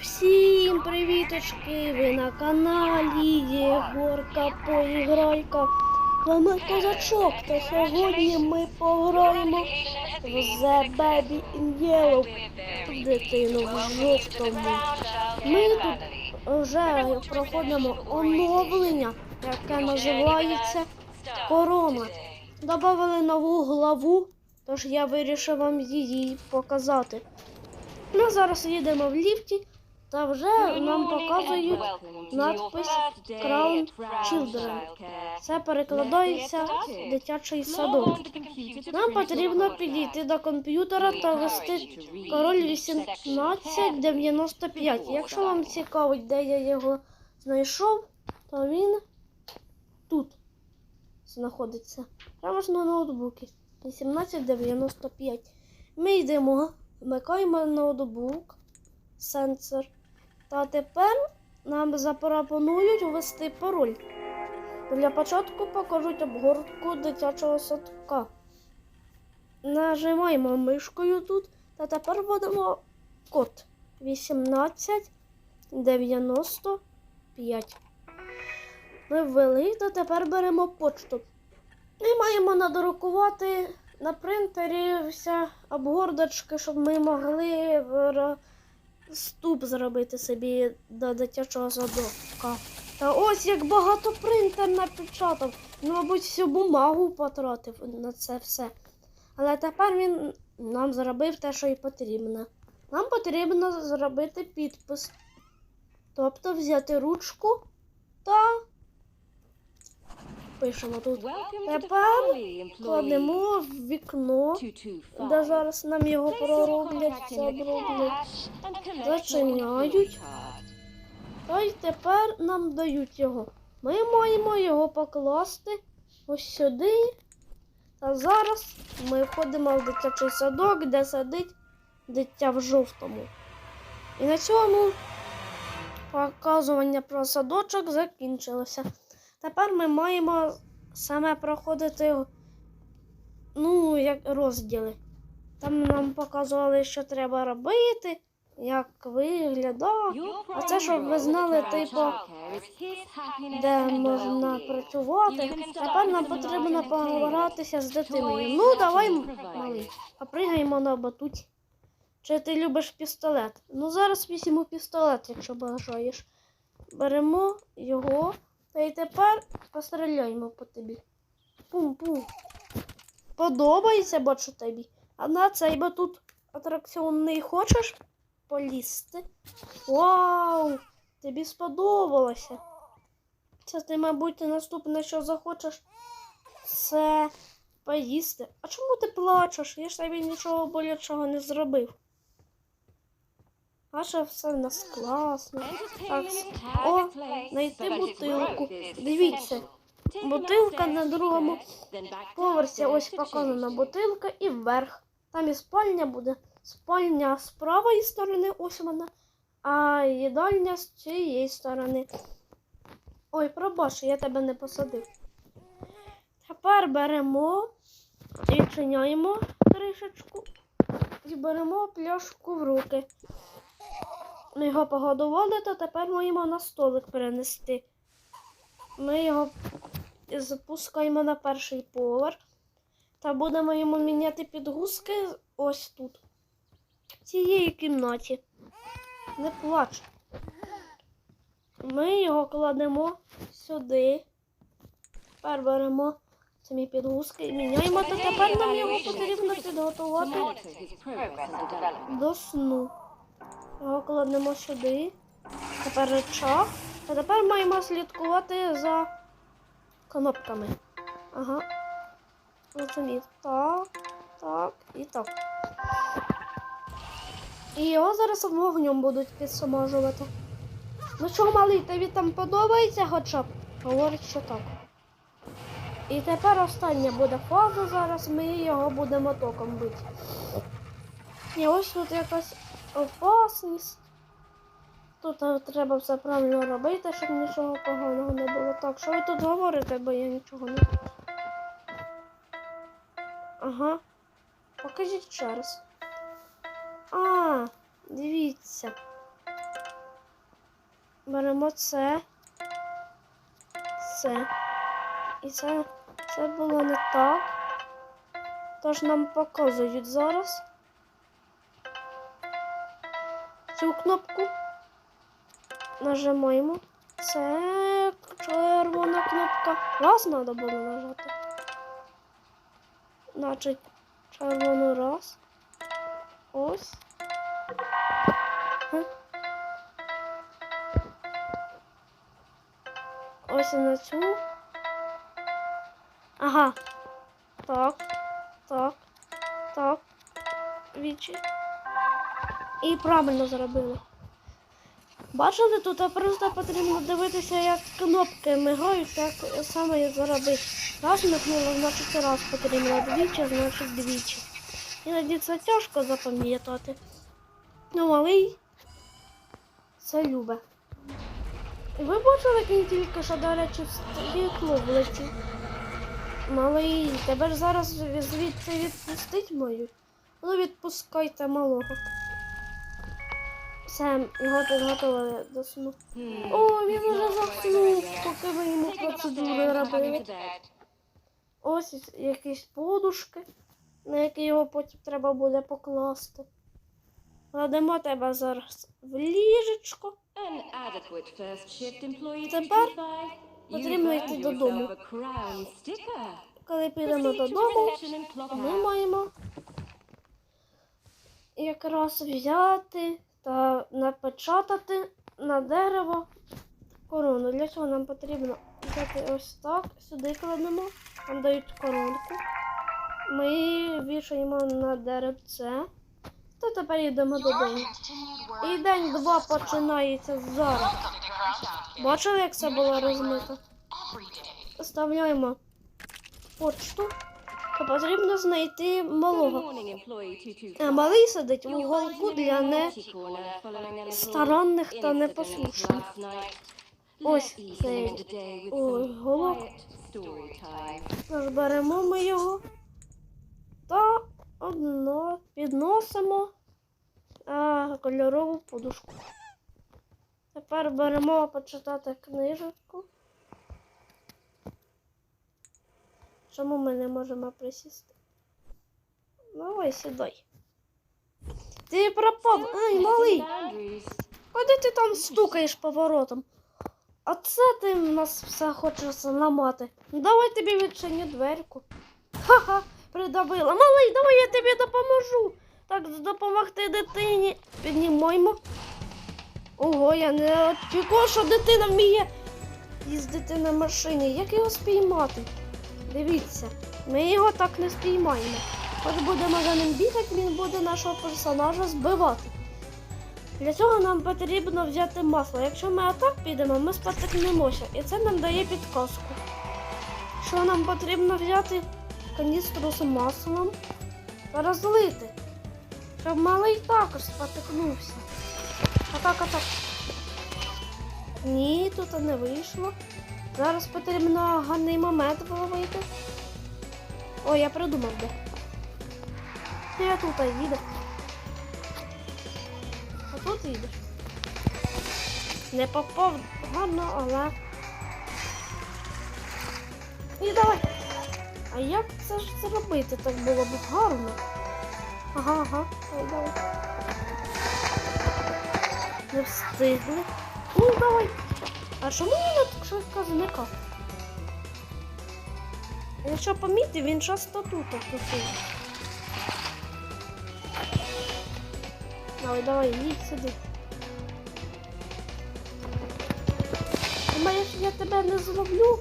Всім привіточки! Ви на каналі Єгорка Поіграйка. Вами козачок, та сьогодні ми пограємо в The Baby in Yellow, дитину в жовтому. Ми тут вже проходимо оновлення, яке називається Корона. Добавили нову главу, тож я вирішив вам її показати. Ми зараз їдемо в ліфті, та вже нам показують надпис Crown Children. Це перекладається дитячий садок. Нам потрібно підійти до комп'ютера та ввести король 1895. Якщо вам цікавить, де я його знайшов, то він тут знаходиться. Прямо ж на ноутбуці. 1895. Ми йдемо, вмикаємо ноутбук, сенсор. Та тепер нам запропонують ввести пароль. Для початку покажуть обгортку дитячого садка. Нажимаємо мишкою тут та тепер вводимо код 1895. Ми ввели, та тепер беремо почту. Ми маємо надрукувати на принтері вся обгордочки, щоб ми могли вступ зробити собі до дитячого садочка. Та ось як багато принтер напечатав. Ну, мабуть, всю бумагу потратив на це все. Але тепер він нам зробив те, що й потрібно. Нам потрібно зробити підпис. Тобто взяти ручку та пишемо тут. Тепер кладемо в вікно, де зараз нам його пророблять, це оброблять. Зачиняють. Та й тепер нам дають його. Ми маємо його покласти ось сюди. А зараз ми входимо в дитячий садок, де сидить дитя в жовтому. І на цьому показування про садочок закінчилося. Тепер ми маємо саме проходити ну, як розділи. Там нам показували, що треба робити, як виглядає. А це, щоб ви знали, типу, де можна працювати. Тепер нам потрібно погратися з дитиною. Ну, давай, малий, попригаємо на батуті. Чи ти любиш пістолет? Ну, зараз візьму пістолет, якщо бажаєш. Беремо його, та й тепер постріляємо по тобі. Пум-пум. Подобається, бачу тобі. А на цей батут атракціонний хочеш полізти? Вау! Тобі сподобалося. Це ти, мабуть, наступне, що захочеш, це поїсти. А чому ти плачеш? Я ж тобі нічого болячого не зробив. А все в нас класно. Так, о, знайти бутилку. Дивіться, бутилка на другому поверсі. Ось показана бутилка і вверх. Там і спальня буде. Спальня з правої сторони, ось вона, а їдальня з цієї сторони. Ой, пробач, я тебе не посадив. Тепер беремо відчиняємо кришечку і беремо пляшку в руки. Ми його погодували, то тепер маємо на столик перенести. Ми його запускаємо на перший поверх та будемо йому міняти підгузки ось тут, в цієї кімнаті. Не плач. Ми його кладемо сюди. Тепер беремо самі підгузки і міняємо, то тепер нам його потрібно підготувати до сну. Його кладемо сюди. Тепер речах. А тепер маємо слідкувати за кнопками. Ага. Розумів. Так, так і так. І його зараз вогнем будуть підсмажувати. Ну що, малий, тобі там подобається хоча б? Говорить, що так. І тепер остання буде фаза зараз, ми його будемо током бити. І ось тут якась опасність. Тут е, треба все правильно робити, щоб нічого поганого не було. Так, що ви тут говорите, бо я нічого не. Ага. Покажіть ще раз. А, дивіться. беремо це. Це. І це, це було не так. Тож нам показують зараз цю кнопку. Нажимаємо. Це червона кнопка. Раз треба було нажати. Значить, червону раз. Ось. Ось на цю. Ага. Так. Так. Так. Вічі. І правильно зробили. Бачили, тут просто потрібно дивитися, як кнопки мигають, так саме і зробити. Раз мигнуло, значить раз потрібно, двічі, значить двічі. Іноді це тяжко запам'ятати. Ну, малий це любе. Ви бачили, як він тільки що, до речі, в стекло влетів? Малий, тебе ж зараз звідси відпустить мою? Ну, відпускайте малого. Все, його підготували до сну. О, він уже заснув, поки ви йому процедури робили. Ось якісь подушки, на які його потім треба буде покласти. Кладемо тебе зараз в ліжечко. Тепер потрібно йти додому. Коли підемо додому, ми маємо якраз взяти та напечатати на дерево корону. Для цього нам потрібно взяти ось так, сюди кладемо, нам дають коронку. Ми вішаємо на деревце. Та тепер йдемо додому. І день два починається зараз. Бачили, як це було розмито? Вставляємо почту. Та потрібно знайти малого. А малий сидить в уголку для не старанних та непослушних. Ось цей уголок. Тож беремо ми його та одно підносимо а, кольорову подушку. Тепер беремо почитати книжку. Чому ми не можемо присісти? Давай сідай. Ти пропав. Ай, малий. Куди ти там стукаєш поворотом? А це ти в нас все хочеш зламати. Ну, Давай тобі відчиню дверку. Ха-ха, придавила. Малий, давай я тобі допоможу. Так допомогти дитині. Піднімаймо. Ого, я не очікував, що дитина вміє їздити на машині. Як його спіймати? Дивіться, ми його так не спіймаємо. Хоч будемо за ним бігати, він буде нашого персонажа збивати. Для цього нам потрібно взяти масло. Якщо ми отак підемо, ми спотикнемося. І це нам дає підказку. Що нам потрібно взяти каністру з маслом та розлити. Щоб малий також спотикнувся. Отак, отак. Ні, тут не вийшло. Зараз потрібно гарний момент вловити. О, я придумав де. Я тут їду. А тут їдеш. Не попав гарно, але. І давай. А як це ж зробити? Так було б гарно. Ага, ага, давай, давай. Не встигли. Ну, давай. А чому він так швидко зникав? Якщо помітив, він часто тут тусив. Давай, давай, їдь сюди. Думаєш, я тебе не зловлю?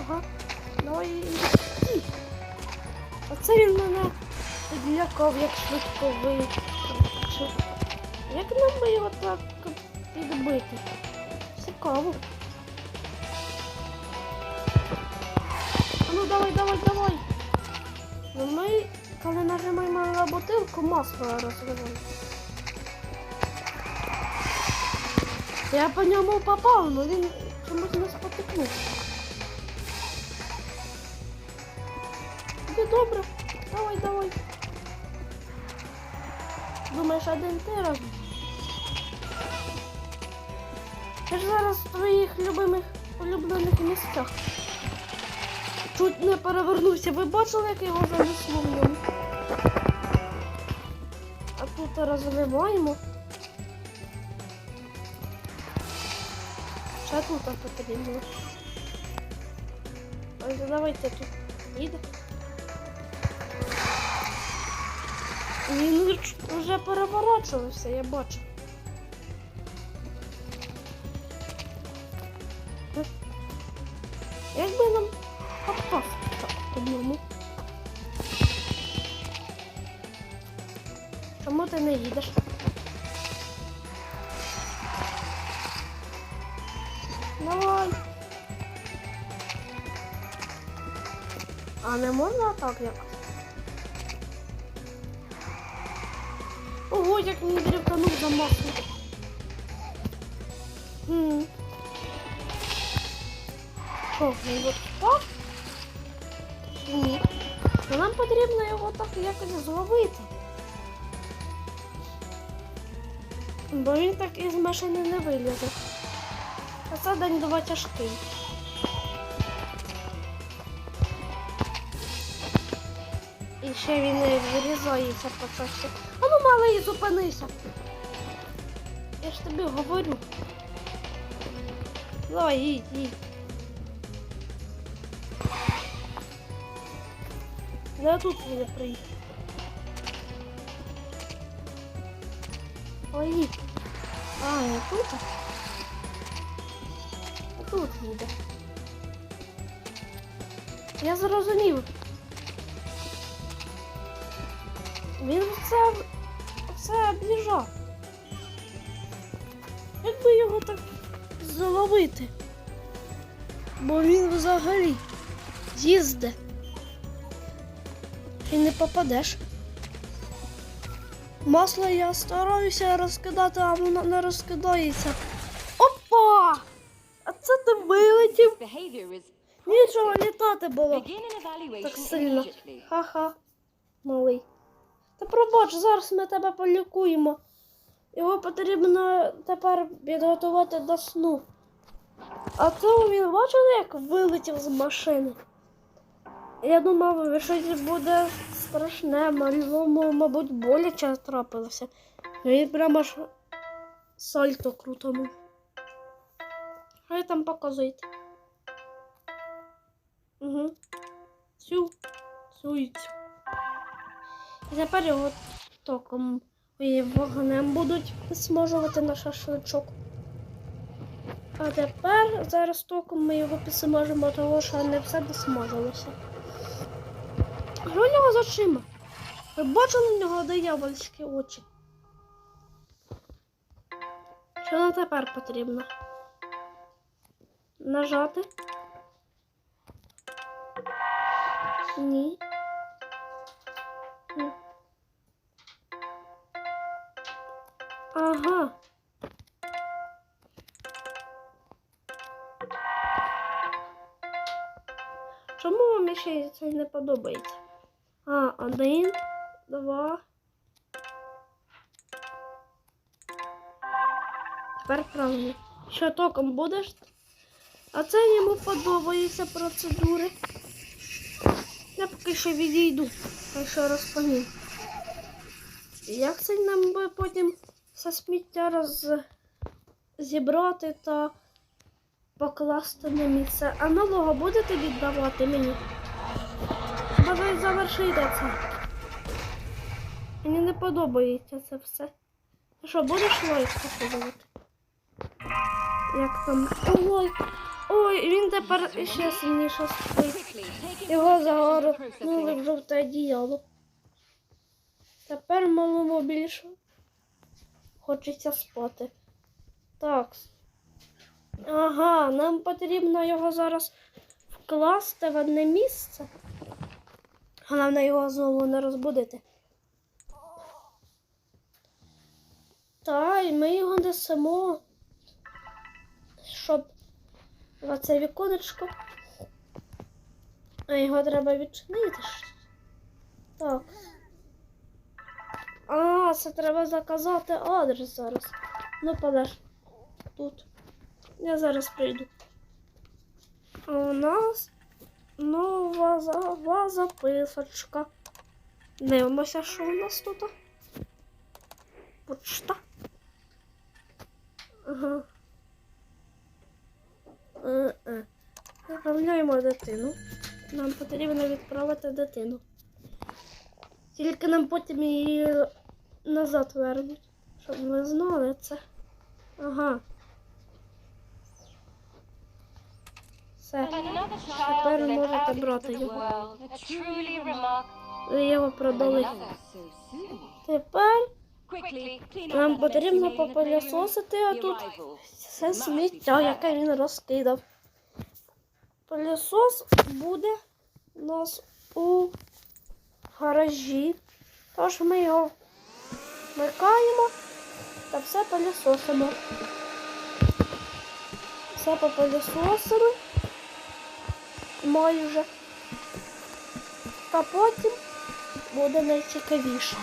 Ага, давай їдь. Оце він мене підлякав, як швидко вийшов. Як нам би його так підбити? Цікаво. А ну давай, давай, давай. Ну ми, коли нажимаємо на бутилку, масло розвиваємо. Я по ньому попав, але він чомусь не спотикнувся. Іди добре. Давай, давай. Думаєш, один ти раз? В твоїх любимих улюблених місцях. Чуть не перевернувся. Ви бачили, як його занесло в ньому? А тут розливаємо. Ще тут потрібно. Ось давайте тут їде. Він вже переворачувався, я бачу. Ньому? Чому ти не їдеш? Давай. А не можна так якось? Ого, як мені дрівканув за масло. Що, він от впав? Чи Ні. Ну, нам потрібно його так якось зловити. Бо він так із машини не вилізе. А це день два тяжкий. І ще він вирізається по часі. А ну малий, зупинися. Я ж тобі говорю. Давай, їдь, їдь. Не тут буде приїхати. Ой. А, не тут? А тут їде. Я зрозумів. Він все, все об'їжджав. Як би його так заловити? Бо він взагалі їзде. Не попадеш. Масло я стараюся розкидати, а воно не розкидається. Опа! А це ти вилетів. Нічого літати було. Так сильно. Ха-ха, малий. Та пробач, зараз ми тебе полікуємо. Його потрібно тепер підготувати до сну. А це він бачив, як вилетів з машини. Я думав, щось буде страшне, малому, мабуть, боляче трапилося. Він прямо ж сальто крутанув. Хай там показуєте. Угу. Цю, цю і тепер його током і вогнем будуть смажувати на шашличок. А тепер зараз током ми його підсмажимо, тому що не все досмажилося. Що у нього з очима? Ви бачили у нього диявольські очі? Що нам тепер потрібно? Нажати? Ні. Ага. Чому вам ще це не подобається? А, один, два. Тепер правильно. Що током будеш? А це йому подобаються процедури. Я поки що відійду, хай що розповім. Як це нам би потім все сміття роз... зібрати та покласти на місце? А нового будете віддавати мені? Бажаю завершити це. Мені не подобається це все. Ти що, будеш лайк показувати? Як там? Ой, ой, він тепер ще сильніше спить. Його загорнули в жовте одіяло. Тепер малому більше хочеться спати. Так. Ага, нам потрібно його зараз вкласти в одне місце. Головне його знову не розбудити. Та, і ми його несемо, щоб в віконечко. А його треба відчинити. Так. А, це треба заказати адрес зараз. Ну, подаш. Тут. Я зараз прийду. А у нас нова зава записочка. Дивимося, що у нас тут. Почта. Ага. Е-е. Відправляємо дитину. Нам потрібно відправити дитину. Тільки нам потім її назад вернуть. Щоб ви знали це. Ага. Все. Тепер можете брати його. Ви його. Тепер нам потрібно попилісосити, а тут все сміття, яке він розкидав. Пилісос буде у нас у гаражі. Тож ми його вмикаємо та все пилісосимо. Все попилісосили майже. Та потім буде найцікавіше.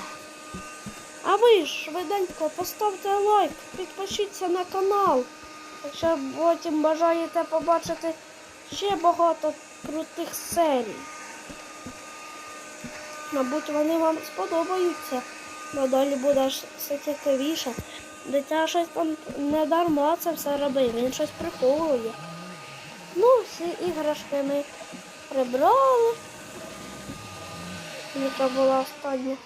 А ви ж швиденько поставте лайк, підпишіться на канал. Якщо потім бажаєте побачити ще багато крутих серій. Мабуть, вони вам сподобаються. Надалі буде все цікавіше. Дитя щось там не дарма це все робив, він щось приховує. Ну, всі іграшки ми прибрали. Яка була остання.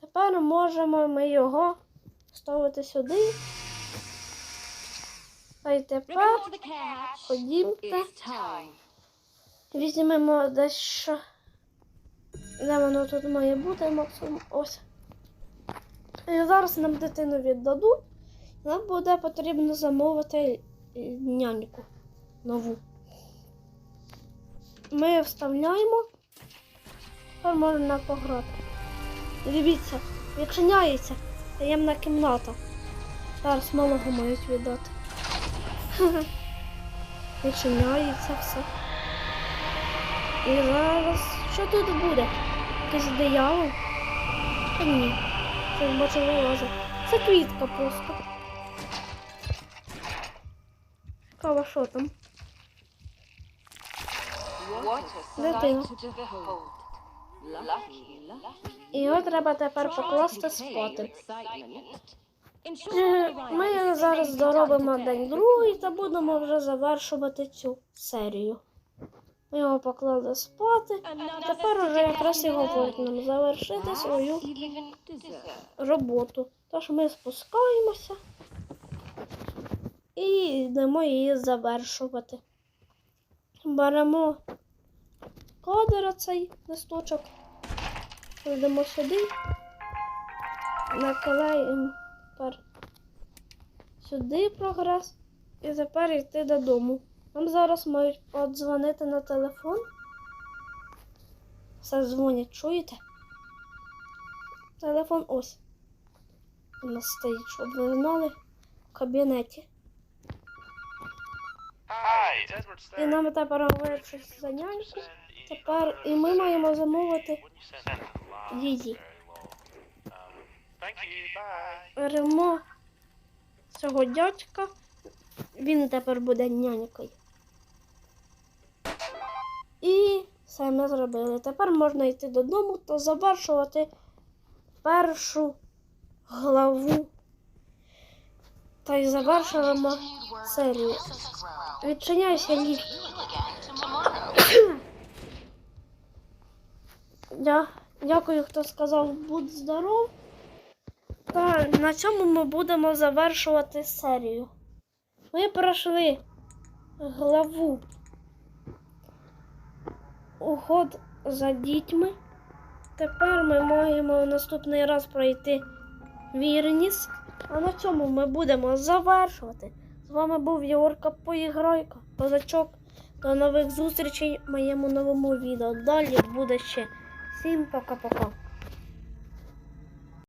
Тепер можемо ми його ставити сюди. А й тепер ходімте, візьмемо дещо. Де воно тут має бути, максимум ось. І зараз нам дитину віддадуть. Нам буде потрібно замовити няньку нову. Ми вставляємо. Тепер можна пограти. Дивіться, відчиняється таємна кімната. Зараз малого мають віддати. Відчиняється все. І зараз що тут буде? Якийсь диявол? Та ні. Це бачу вилазить. Це квітка просто. Кава, що там? І його треба тепер покласти спати. Ми зараз доробимо день другий та будемо вже завершувати цю серію. Ми його поклали спати. Тепер вже якраз говорить нам завершити свою роботу. Тож ми спускаємося і йдемо її завершувати. Беремо кодера цей листочок, йдемо сюди, наклеїмо тепер сюди прогрес і тепер йти додому. Нам зараз мають подзвонити на телефон. Все дзвонять, чуєте? Телефон ось. У нас стоїть, щоб ви знали в кабінеті. І нам тепер говорять щось за няньку. Тепер і ми маємо замовити її. Беремо цього дядька. Він тепер буде нянькою. І все ми зробили. Тепер можна йти додому та завершувати першу главу. Та й завершуємо серію. Відчиняйся ліфт. Я дякую, хто сказав будь здоров. Та на цьому ми будемо завершувати серію. Ми пройшли главу Уход за дітьми. Тепер ми маємо наступний раз пройти вірність. А на цьому ми будемо завершувати. З вами був Єгорка Поіграйка, козачок. До нових зустрічей в моєму новому відео. Далі буде ще. Всім пока-пока.